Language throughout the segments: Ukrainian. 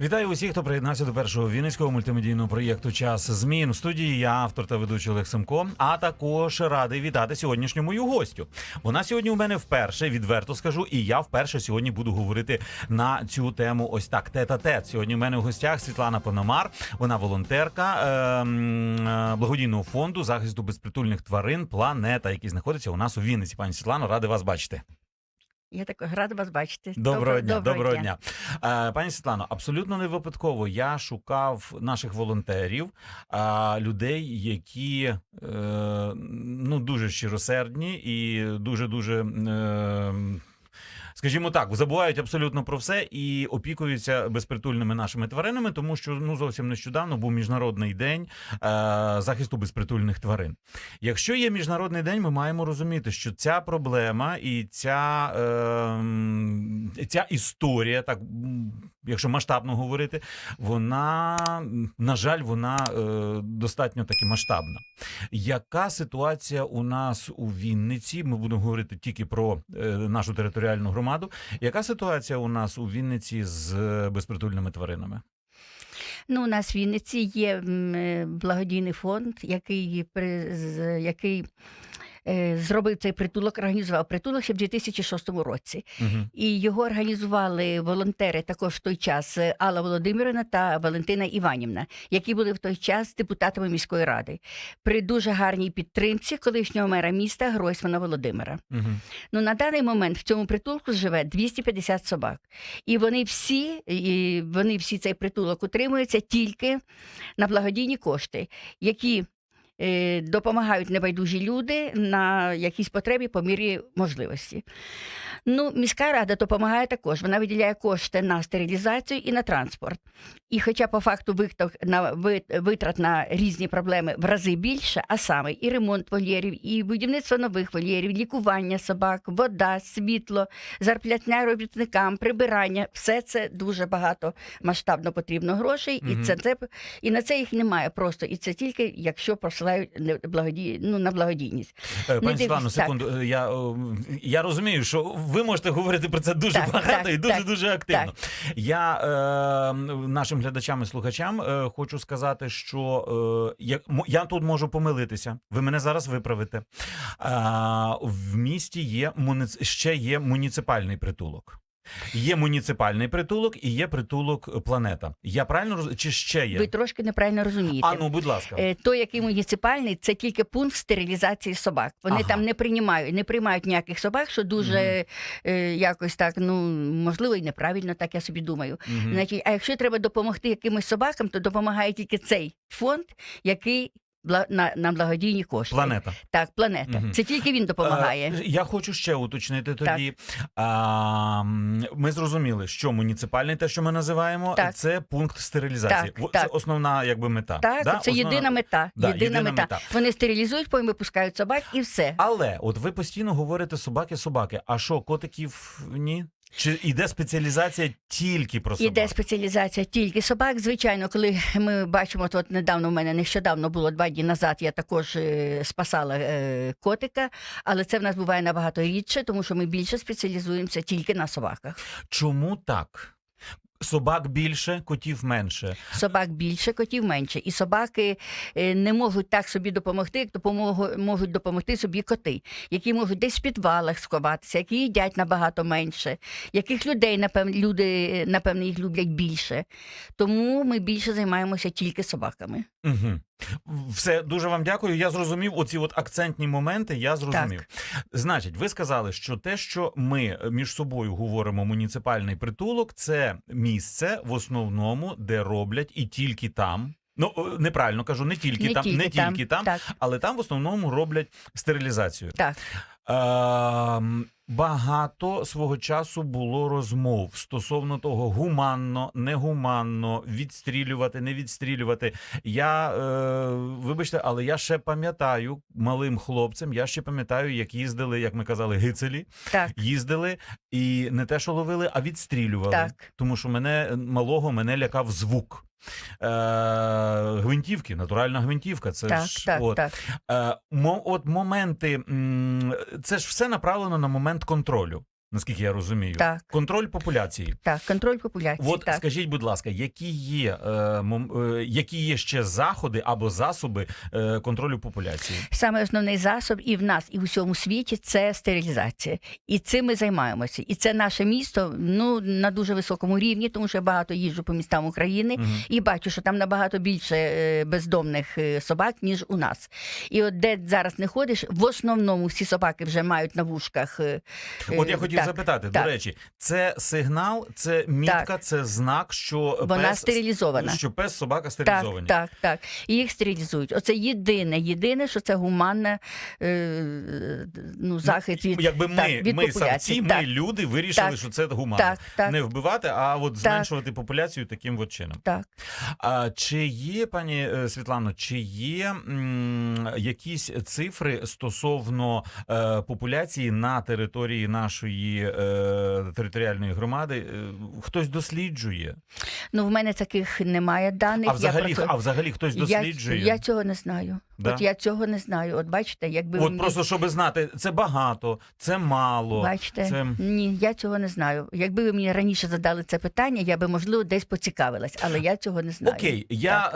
Вітаю усіх, хто приєднався до першого вінницького мультимедійного проєкту Час змін У студії. Я автор та ведучий Олег Семко. А також радий вітати сьогоднішню мою гостю. Вона сьогодні у мене вперше, відверто скажу, і я вперше сьогодні буду говорити на цю тему. Ось так. Тет-а-тет. Сьогодні у мене в гостях Світлана Пономар. Вона волонтерка ем, е, благодійного фонду захисту безпритульних тварин Планета, який знаходиться у нас у Вінниці. Пані Світлано, радий вас бачити. Я так рада вас бачити. Доброго дня, доброго, дня. дня. Пані Світлано, абсолютно не випадково я шукав наших волонтерів, людей, які е, ну дуже щиросердні і дуже дуже. Скажімо так, забувають абсолютно про все і опікуються безпритульними нашими тваринами, тому що ну зовсім нещодавно був міжнародний день е, захисту безпритульних тварин. Якщо є міжнародний день, ми маємо розуміти, що ця проблема і ця, е, ця історія, так якщо масштабно говорити, вона на жаль, вона е, достатньо таки масштабна. Яка ситуація у нас у Вінниці? Ми будемо говорити тільки про е, нашу територіальну громаду. Яка ситуація у нас у Вінниці з е, безпритульними тваринами? Ну, у нас в Вінниці є е, благодійний фонд, який, який зробив цей притулок, організував притулок ще в 2006 році. Угу. І його організували волонтери також в той час е, Алла Володимирівна та Валентина Іванівна, які були в той час депутатами міської ради. При дуже гарній підтримці колишнього мера міста Гройсмана Володимира. Угу. Ну на даний момент в цьому притулку живе 250 собак, і вони всі, і вони всі цей притулок утримуються тільки на благодійні кошти, які е, допомагають небайдужі люди на якісь потребі по мірі можливості. Ну, міська рада допомагає також. Вона виділяє кошти на стерилізацію і на транспорт. І хоча по факту витрат на витрат на різні проблеми в рази більше, а саме і ремонт вольєрів, і будівництво нових вольєрів, лікування собак, вода, світло, зарплатня робітникам, прибирання все це дуже багато масштабно потрібно грошей, і це, це і на це їх немає просто. І це тільки якщо просилають не- благоді... ну, на благодійність. Е, Пані Світлано, секунду. е, Я, я розумію, що ви можете говорити про це дуже Так, багато так, і дуже так, дуже активно. Я е, нашим глядачам і слухачам е, хочу сказати, що е, я, я тут можу помилитися. Ви мене зараз виправите. Е, в місті є ще є муніципальний притулок. Є муніципальний притулок і є притулок планета. Я правильно роз... чи ще є? Ви трошки неправильно розумієте. А ну, будь ласка. Е, Той, який муніципальний, це тільки пункт стерилізації собак. Вони Ага. там не приймають, не приймають ніяких собак, що дуже е, якось так, ну можливо, і неправильно, так я собі думаю. Мгм. Значить, а якщо треба допомогти якимось собакам, то допомагає тільки цей фонд, який на, на благодійні кошти. Планета. Так, планета. Мгм. Це тільки він допомагає. Е, Я хочу ще уточнити тоді. А, ми зрозуміли, що муніципальний, те, що ми називаємо, Так. це пункт стерилізації. Так, Це так. основна якби мета. так, да? це Основна- єдина мета. Да, єдина, єдина мета. мета. Вони стерилізують, потім випускають собак і все. Але от ви постійно говорите собаки, собаки. А що, котиків ні? Чи йде спеціалізація тільки про собак? Іде спеціалізація тільки собак. Звичайно, коли ми бачимо, то от недавно в мене нещодавно було два дні назад, я також е, спасала е, котика, але це в нас буває набагато рідше, тому що ми більше спеціалізуємося тільки на собаках. Чому так? Собак більше, котів менше. Собак більше, котів менше. І собаки е, не можуть так собі допомогти, як допомогу, можуть допомогти собі коти, які можуть десь в підвалах сховатися, які їдять набагато менше, яких людей, напевне, люди, е, напевне, їх люблять більше. Тому ми більше займаємося тільки собаками. Угу. Все дуже вам дякую. Я зрозумів оці от акцентні моменти. Я зрозумів. Значить, ви сказали, що те, що ми між собою говоримо муніципальний притулок, це місце в основному, де роблять і тільки там. Ну е, неправильно кажу, не тільки там, не тільки там, Так, але там в основному роблять стерилізацію. так. Ем, Багато свого часу було розмов стосовно того, гуманно, негуманно, відстрілювати, не відстрілювати. Я е, вибачте, але я ще пам'ятаю малим хлопцем. Я ще пам'ятаю, як їздили, як ми казали, гицелі. Так, Їздили і не те, що ловили, а відстрілювали. так. Тому що мене малого мене лякав звук. Е, гвинтівки, натуральна гвинтівка. Це Так, ж так, от. так. Е, от моменти, це ж все направлено на момент контролю. Наскільки я розумію. Так, Контроль популяції. так, контроль популяції. От так. скажіть, будь ласка, які є, е, е, які є ще заходи або засоби е, контролю популяції? Саме основний засіб і в нас, і в усьому світі це стерилізація. І цим ми займаємося. І це наше місто ну на дуже високому рівні, тому що я багато їжджу по містам України. Мгм. І бачу, що там набагато більше е, бездомних е, собак, ніж у нас. І от де зараз не ходиш, в основному всі собаки вже мають на вушках. е, От я хотів так, запитати, так. до речі, це сигнал, це мітка, це знак, що Вона пес, стерилізована. що пес собака стерилізовані. так, так. І їх стерилізують. Оце єдине, єдине, що це гуманне е, ну, захист від, Якби ми, так, від ми популяції. савці, ми люди вирішили, Так. що це гуманно. так, так, Не вбивати, а от зменшувати популяцію таким от чином. так. А чи є, пані е, Світлано, чи є м, якісь цифри стосовно е, популяції на території нашої е, територіальної громади? Е, Хтось досліджує? Ну, в мене таких немає даних. А взагалі, я, просто... а взагалі хтось досліджує? я, я цього не знаю. Да? От я цього не знаю. От бачите, якби ви От мені- просто щоб знати, це багато, це мало. Бачите, це- ні, я цього не знаю. Якби ви мені раніше задали це питання, я би можливо десь поцікавилась, але я цього не знаю. Окей, я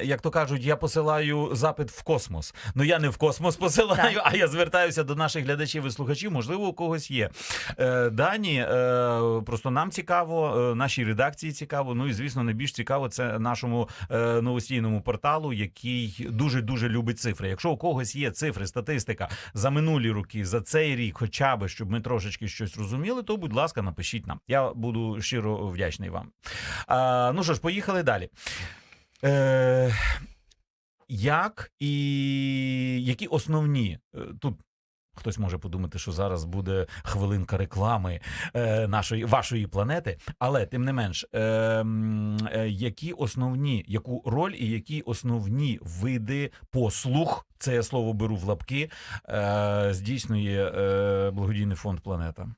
е, як то кажуть, я посилаю запит в космос. Ну я не в космос посилаю, Так. а я звертаюся до наших глядачів і слухачів. Можливо, у когось є е, дані. Е, просто нам цікаво, е, нашій редакції цікаво. Ну і звісно, найбільш цікаво це нашому е, новостійному порталу, який дуже дуже любить цифри. Якщо у когось є цифри, статистика за минулі роки, за цей рік, хоча би щоб ми трошечки щось розуміли, то будь ласка, напишіть нам. Я буду щиро вдячний вам. А, ну що ж, поїхали далі. Е, як і які основні е, тут. Хтось може подумати, що зараз буде хвилинка реклами е, нашої вашої планети, але тим не менш, е, е, які основні, яку роль і які основні види послуг, це я слово беру в лапки, е, здійснює е, благодійний фонд Планета.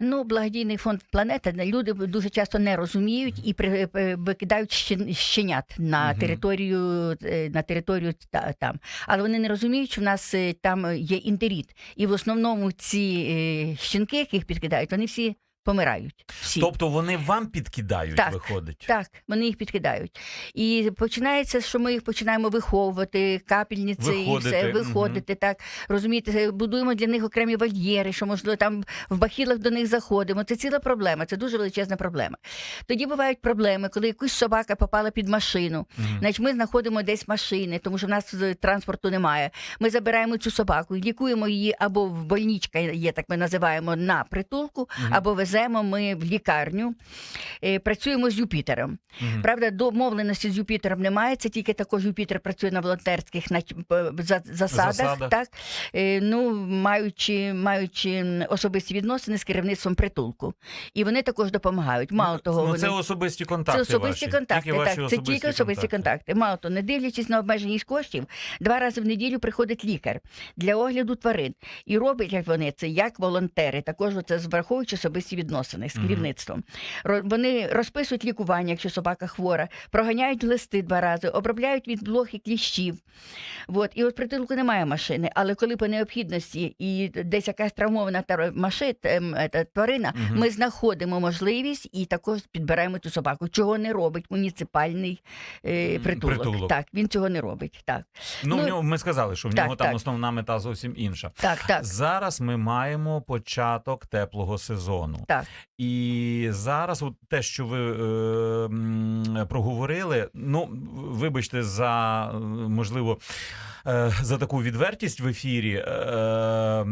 Ну, благодійний фонд планета люди дуже часто не розуміють і при, е, викидають щенят на Мгм. територію е, на територію та, там. Але вони не розуміють, що в нас е, там є інтеріт. І в основному ці щенки, яких підкидають, вони всі помирають. Всі. Тобто вони вам підкидають, Так. виходить. Так, вони їх підкидають. І починається, що ми їх починаємо виховувати, капельниці і все, виходити. Так розумієте, будуємо для них окремі вольєри, що можливо там в бахілах до них заходимо. Це ціла проблема, це дуже величезна проблема. Тоді бувають проблеми, коли якусь собака попала під машину. Мгм. Значить, ми знаходимо десь машини, тому що в нас е, транспорту немає. Ми забираємо цю собаку, лікуємо її або в больничка є, так ми називаємо на притулку, Мгм. або веземо ми в лікарню. Е, Працюємо з Юпітером. Мгм. Правда, домовленості з Юпітером немає. Це тільки також Юпітер працює на волонтерських засадах, Засадах. так Е, ну маючи, маючи особисті відносини з керівництвом притулку, і вони також допомагають. Мало того, ну, вони це особисті контакти. це особисті ваші. контакти. Тільки так, це тільки особисті контакти. Мало того, не дивлячись на обмеженість коштів, два рази в неділю приходить лікар для огляду тварин. І роблять вони це як волонтери, також це враховуючи особисті відносини з Мгм. керівництвом. Вони розписують лікування, якщо собака хвора, проганяють глисти два рази, обробляють від блох і кліщів. От. І от притулку немає машини, але коли по необхідності і десь якась травмована машина, ем, тварина, Мгм. ми знаходимо можливість і також підбираємо цю собаку, чого не робить муніципальний е, притулок. притулок. Так, він цього не робить. Так, Ну, Ну, в нього ми сказали, що в так, нього там так. основна мета зовсім інша. так, так. Зараз ми маємо початок теплого сезону. Так. І зараз, от те, що ви е, проговорили, ну вибачте за е, можливо. Е, За таку відвертість в ефірі, Е,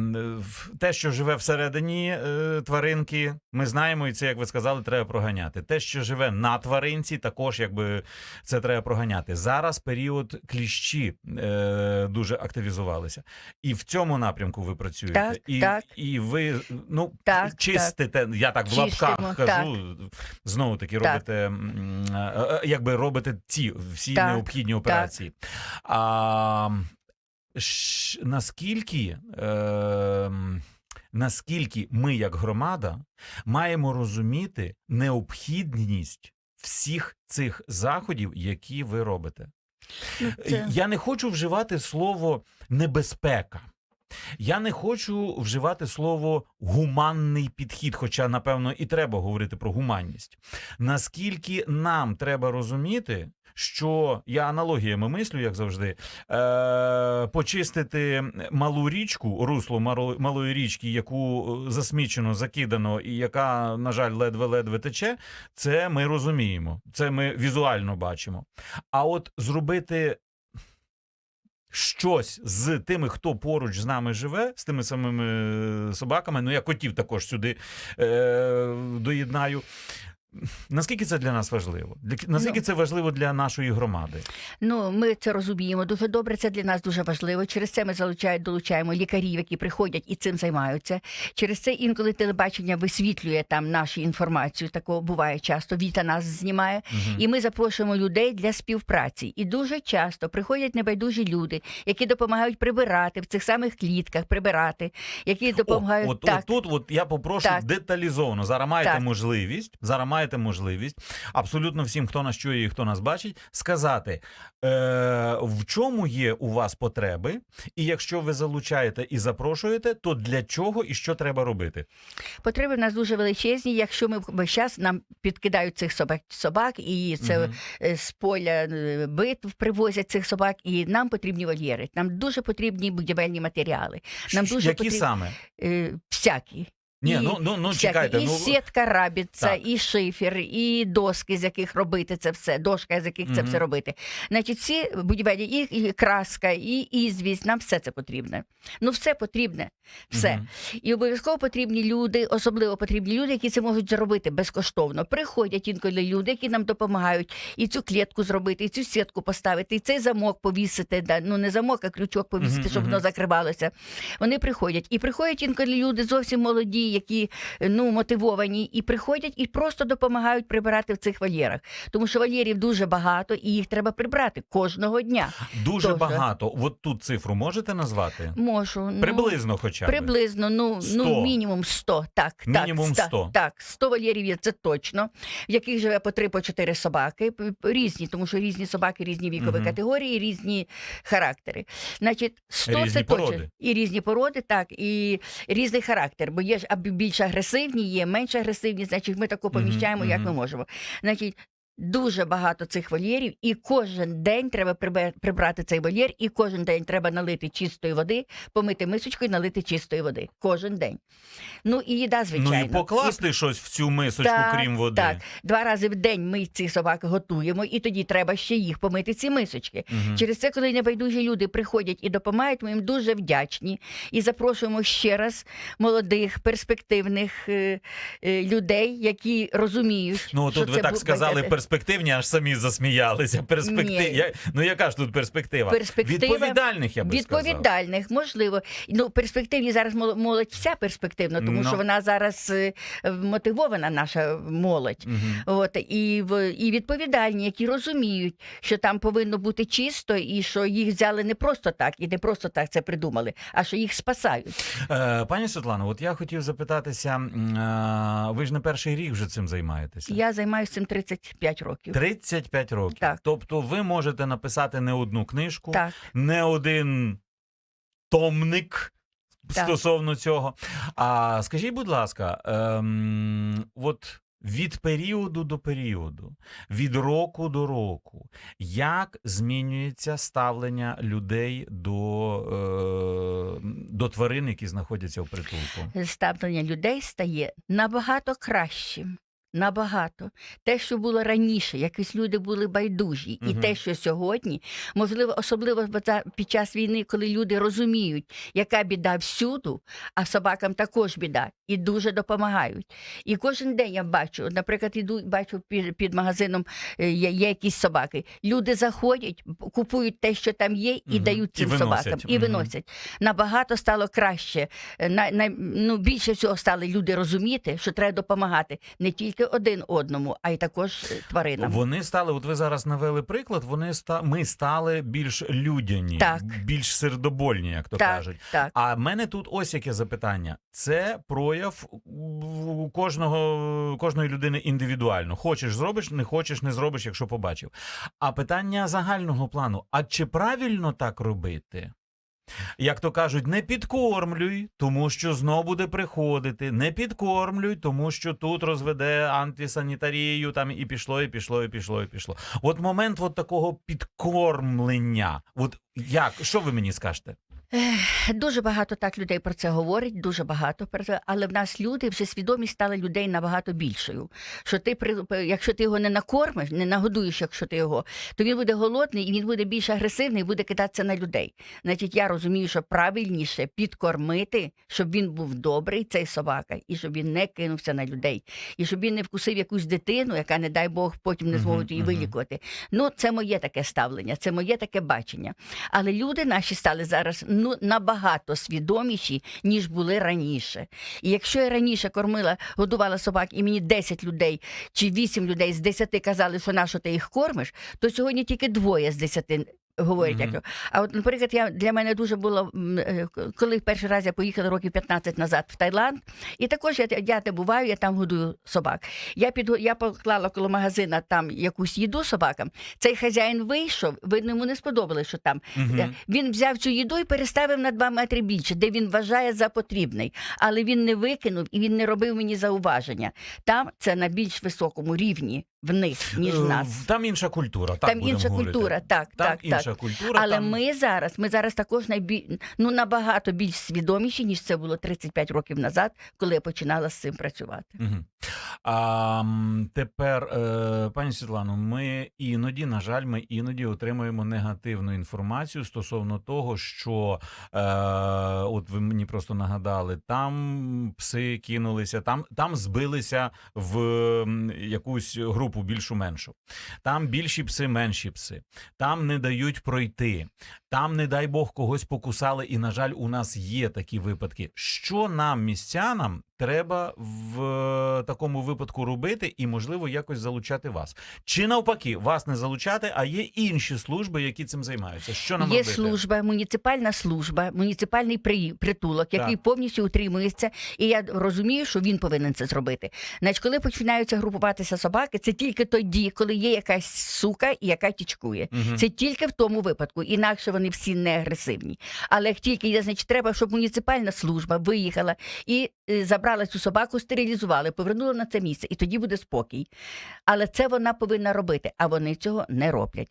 те, що живе всередині е, тваринки, ми знаємо, і це, як ви сказали, треба проганяти. Те, що живе на тваринці, також якби це треба проганяти. Зараз період кліщі дуже активізувалися, і в цьому напрямку ви працюєте. Так, і, так. і ви ну Так, чистите. Я так в Чистимо, лапках кажу. Знову таки робите, е, якби робите ці всі Так, необхідні операції. А ш- наскільки. Е, Наскільки ми, як громада, маємо розуміти необхідність всіх цих заходів, які ви робите? Ну, це... Я не хочу вживати слово небезпека. Я не хочу вживати слово гуманний підхід, хоча, напевно, і треба говорити про гуманність. Наскільки нам треба розуміти, що я аналогіями мислю, як завжди, е, почистити малу річку, русло мало- малої річки, яку е, засмічено, закидано, і яка, на жаль, ледве-ледве тече, це ми розуміємо. Це ми візуально бачимо. А от зробити щось з тими, хто поруч з нами живе, з тими самими е, собаками. Ну, я котів також сюди е, доєднаю. Наскільки це для нас важливо? Наскільки Ну. це важливо для нашої громади? Ну, ми це розуміємо дуже добре. Це для нас дуже важливо. Через це ми залучаємо, долучаємо лікарів, які приходять і цим займаються. Через це інколи телебачення висвітлює там нашу інформацію. Такого буває часто. Віта нас знімає. Мгм. І ми запрошуємо людей для співпраці. І дуже часто приходять небайдужі люди, які допомагають прибирати в цих самих клітках, прибирати, які допомагають О, от, так. от тут от я попрошу Так. деталізовано. Зараз маєте Так. можливість, зараз маєте можливість абсолютно всім, хто нас чує і хто нас бачить, сказати, е, в чому є у вас потреби, і якщо ви залучаєте і запрошуєте, то для чого і що треба робити? Потреби в нас дуже величезні. Якщо ми весь час нам підкидають цих собак, собак і це е, з поля е, битв привозять цих собак, і нам потрібні вольєри. Нам дуже потрібні будівельні матеріали. Нам дуже Які потріб- саме? Е, всякі. Ні, І ну, ну, ну всякі. чекайте. і ну, сітка рабіця, Так. і шифер, і доски, з яких робити це все, дошка, з яких це все робити. Значить, всі будівельні, і, і краска, і ізвість, нам все це потрібне. Ну, все потрібне. Все. Мгм. І обов'язково потрібні люди, особливо потрібні люди, які це можуть зробити безкоштовно. Приходять інколи люди, які нам допомагають і цю клітку зробити, і цю сітку поставити, і цей замок повісити. Да, ну не замок, а крючок повісити, Мгм, щоб мгм. воно закривалося. Вони приходять. І приходять інколи люди зовсім молоді, які ну мотивовані, і приходять і просто допомагають прибирати в цих вольєрах. Тому що вольєрів дуже багато, і їх треба прибрати кожного дня. Дуже Дуже. багато. От тут цифру можете назвати? Можу ну, Приблизно хоча б. Приблизно, ну, 100. ну мінімум 100, так. Мінімум так, 100. Так, 100 вольєрів є, це точно, в яких живе по 3 по 4 собаки, різні, тому що різні собаки, різні вікові Мгм. категорії, різні характери. Значить, 100 Різні це породи. точно. І різні породи, так, і різний характер, бо є ж більш агресивні, є менш агресивні, значить ми тако Мгм, поміщаємо, як ми можемо. Значить, Дуже багато цих вольєрів, і кожен день треба прибрати цей вольєр, і кожен день треба налити чистої води, помити мисочку і налити чистої води. Кожен день. Ну і їда, звичайно. Ну і покласти щось в цю мисочку, Так, крім води. Так, два рази в день ми ці собаки готуємо, і тоді треба ще їх помити, ці мисочки. Мгм. Через це, коли небайдужі люди приходять і допомагають, ми їм дуже вдячні і запрошуємо ще раз молодих, перспективних е, е, людей, які розуміють. Ну що ви це так сказали буде- перспективні, аж самі засміялися. Перспектив... Я... Ну яка ж тут перспектива? Перспектива Відповідальних, я би сказав. Відповідальних, можливо. Ну, перспективні зараз мол- молодь вся перспективна, тому Ну. що вона зараз е, мотивована, наша молодь. Мгм. От і в і відповідальні, які розуміють, що там повинно бути чисто, і що їх взяли не просто так, і не просто так це придумали, а що їх спасають. Е, пані Світлано, от я хотів запитатися, е, ви ж не перший рік вже цим займаєтеся. Я займаюся цим 35 років. 35 років. Так. Тобто ви можете написати не одну книжку, Так, не один томник Так. стосовно цього. А скажіть, будь ласка, ем, от від періоду до періоду, від року до року, як змінюється ставлення людей до, е, до тварин, які знаходяться в притулку? ставлення людей стає набагато кращим. Набагато те, що було раніше, якісь люди були байдужі, і те, що сьогодні, можливо, особливо під час війни, коли люди розуміють, яка біда всюду, а собакам також біда, і дуже допомагають. І кожен день я бачу, наприклад, іду бачу під, під магазином е, є, є якісь собаки. Люди заходять, купують те, що там є, і Мгм. дають цим виносять. собакам, і Мгм. виносять. Набагато стало краще. Е, На, на, ну, більше всього стали люди розуміти, що треба допомагати не тільки один одному, а й також тваринам. Вони стали, от ви зараз навели приклад. Вони ста ми стали більш людяні, Так. більш сердобольні, як то так, кажуть. так. А в мене тут ось яке запитання: це прояв у кожного кожної людини індивідуально. Хочеш зробиш, не хочеш, не зробиш, якщо побачив. А питання загального плану: а чи правильно так робити? Як то кажуть, не підкормлюй, тому що знов буде приходити. Не підкормлюй, тому що тут розведе антисанітарію, там і пішло, і пішло, і пішло, і пішло. От момент от такого підкормлення. От як що ви мені скажете? Дуже багато так людей про це говорить, дуже багато про це, але в нас люди вже свідомість стала людей набагато більшою. Що ти при- якщо ти його не накормиш, не нагодуєш, якщо ти його, то він буде голодний і він буде більш агресивний і буде кидатися на людей. Значить, я розумію, що правильніше підкормити, щоб він був добрий, цей собака, і щоб він не кинувся на людей, і щоб він не вкусив якусь дитину, яка, не дай Бог, потім не зможуть її вилікувати. Ну, це моє таке ставлення, це моє таке бачення. Але люди наші стали зараз ну набагато свідоміші, ніж були раніше. І якщо я раніше кормила, годувала собак, і мені 10 людей чи 8 людей з 10 казали, що на що ти їх кормиш, то сьогодні тільки двоє з 10 говорять. Мгм. як. А от, наприклад, я для мене дуже було е, коли перший раз я поїхала років 15 назад в Таїланд, і також я, я де буваю, я там годую собак. Я під я поклала коло магазина там якусь їду собакам. Цей хазяїн вийшов, видно, йому не сподобалось, що там Мгм. Е, Він взяв цю їду і переставив на два метри більше, де він вважає за потрібний. Але він не викинув і він не робив мені зауваження. Там це на більш високому рівні в них, ніж в Е, нас. Там інша культура. Так Там інша говорити. культура, так, Там так, інша так. культура. Але там... ми зараз, ми зараз також найбіль... ну, набагато більш свідоміші, ніж це було 35 років назад, коли я починала з цим працювати. А, тепер, е, пані Світлано, ми іноді, на жаль, ми іноді отримуємо негативну інформацію стосовно того, що е, от ви мені просто нагадали, там пси кинулися, там, там збилися в якусь групу більшу меншу. Там більші пси, менші пси. Там не дають пройти. Там, не дай Бог, когось покусали, і, на жаль, у нас є такі випадки. Що нам, містянам, треба в е, такому випадку робити і, можливо, якось залучати вас? Чи навпаки, вас не залучати, а є інші служби, які цим займаються? Що нам Є робити? служба, муніципальна служба, муніципальний при- притулок, який Так. повністю утримується, і я розумію, що він повинен це зробити. Значить, коли починаються групуватися собаки, це тільки тоді, коли є якась сука, яка тічкує. Мгм. Це тільки в тому випадку, інакше вони всі не агресивні. Але як тільки є, значить, треба, щоб муніципальна служба виїхала і е, забрала цю собаку, стерилізували, повернули на це місце, і тоді буде спокій. Але це вона повинна робити, а вони цього не роблять.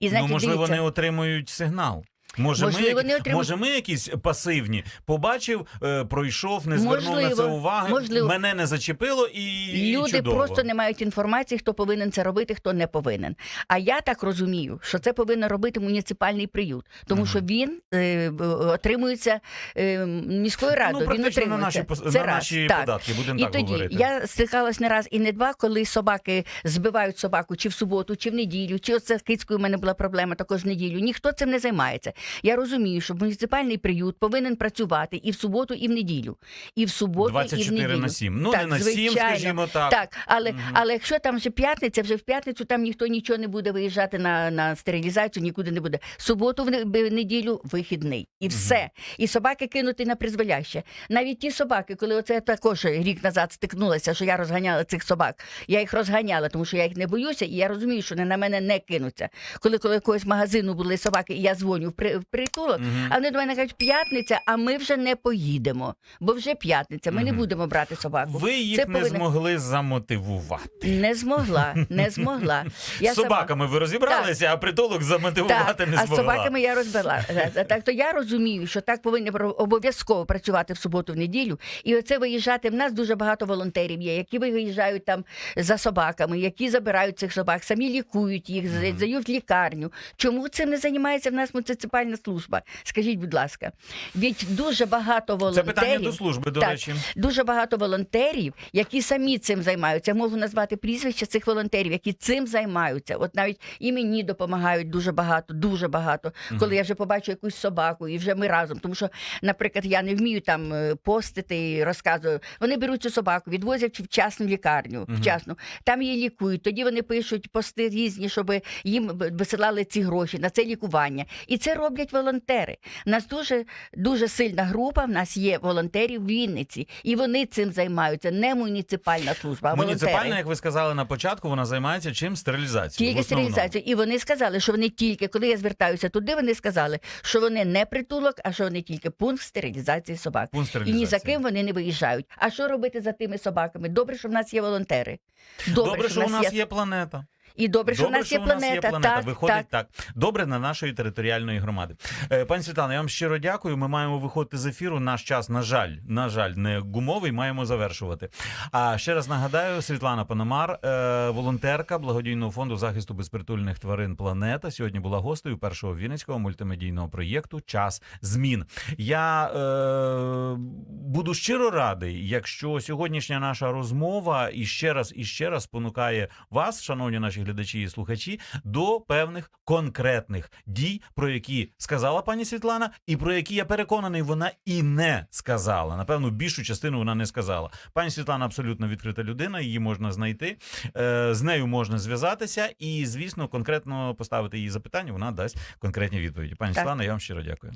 І значить, ну, можливо, дивіться, не отримують сигнал. Може, Можливо, ми, не як- може, ми якісь пасивні. Побачив, е, пройшов, не звернув на це уваги. можливо. Мене не зачепило і Люди чудово. просто не мають інформації, хто повинен це робити, хто не повинен. А я так розумію, що це повинен робити муніципальний приют, тому Мгм. що він е, отримується е, міською радою. ну, він практично на наші, отримується. Це на раз. наші так. податки, будемо І так тоді говорити. я стикалась не раз і не два, коли собаки збивають собаку чи в суботу, чи в неділю, чи оце з кицькою у мене була проблема також в неділю. Ніхто цим не займається. Я розумію, що муніципальний приют повинен працювати і в суботу, і в неділю. І в суботу, і в неділю. на 7. Ну, Так, не на 7, звичайно. скажімо так. Так, але, Мгм. але якщо там вже п'ятниця, вже в п'ятницю там ніхто нічого не буде виїжджати на, на стерилізацію, нікуди не буде. Суботу, в неділю вихідний. І все. І собаки кинуті на призволяще. Навіть ті собаки, коли оце також рік назад стикнулася, що я розганяла цих собак, я їх розганяла, тому що я їх не боюся, і я розумію, що вони на мене не кинуться. Коли коли якогось магазину були собаки, і я дзвоню в, при, в притулок, Мгм. а вони до мене кажуть, п'ятниця, а ми вже не поїдемо, бо вже п'ятниця, ми не Мгм. будемо брати собаку. Ви їх Це не повинен- змогли замотивувати. Не змогла, не змогла. Я з собаками ви розібралися, а притулок замотивувати так, не а з змогла. собаками я розбила. Так то я розумію, що так повинні про- обов'язково працювати в суботу, в неділю. І оце виїжджати. В нас дуже багато волонтерів є, які виїжджають там за собаками, які забирають цих собак, самі лікують їх, з- Мгм. здають в лікарню. Чому цим не займається в нас муніципальна служба? Скажіть, будь ласка, від дуже багато волонтерів Це питання до служби, до Так. речі. Дуже багато волонтерів, які самі цим займаються. Я можу назвати прізвища цих волонтерів, які цим займаються. От навіть і мені допомагають дуже багато, дуже багато. Коли я вже побачу якусь собаку, і вже ми разом. Тому що, наприклад, я не вмію там е, постити і розказую. Вони беруть цю собаку, відвозять в частну лікарню, Мгм. в там її лікують. Тоді вони пишуть пости різні, щоб їм висилали ці гроші на це лікування. І це роблять. Роблять волонтери. У нас дуже дуже сильна група. В нас є волонтери в Вінниці, і вони цим займаються. Не муніципальна служба, а Муніципальна, волонтери. як ви сказали на початку, вона займається чим стерилізацією. в Тільки основному. стерилізацію. І вони сказали, що вони тільки, коли я звертаюся туди, вони сказали, що вони не притулок, а що вони тільки пункт стерилізації собак. Пункт І ні за ким вони не виїжджають. А що робити за тими собаками? Добре, що в нас є волонтери. Добре, що у нас є планета. І добре, що в нас є планета. Так, Виходить так. так. Добре на нашої територіальної громади. Е, Пані Світлано, я вам щиро дякую. Ми маємо виходити з ефіру. Наш час, на жаль, на жаль, не гумовий. Маємо завершувати. А ще раз нагадаю, Світлана Пономар, е, волонтерка благодійного фонду захисту безпритульних тварин Планета. Сьогодні була гостею першого вінницького мультимедійного проєкту Час змін. Я е, буду щиро радий, якщо сьогоднішня наша розмова і ще раз і ще раз спонукає вас, шановні наші глядачі і слухачі, до певних конкретних дій, про які сказала пані Світлана, і про які я переконаний, вона і не сказала. Напевно, більшу частину вона не сказала. Пані Світлана абсолютно відкрита людина, її можна знайти, е, з нею можна зв'язатися, і звісно, конкретно поставити їй запитання. Вона дасть конкретні відповіді. Пані Так. Світлана, я вам щиро дякую.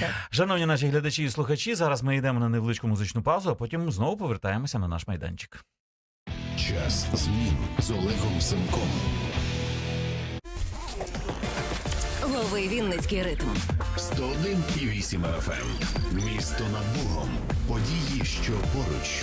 Так. Шановні наші глядачі і слухачі, зараз ми йдемо на невеличку музичну паузу, а потім знову повертаємося на наш майданчик. Час змін з Олегом Семком. Лови Вінницький ритм. 101,8 FM. Місто над Богом. Події, що поруч.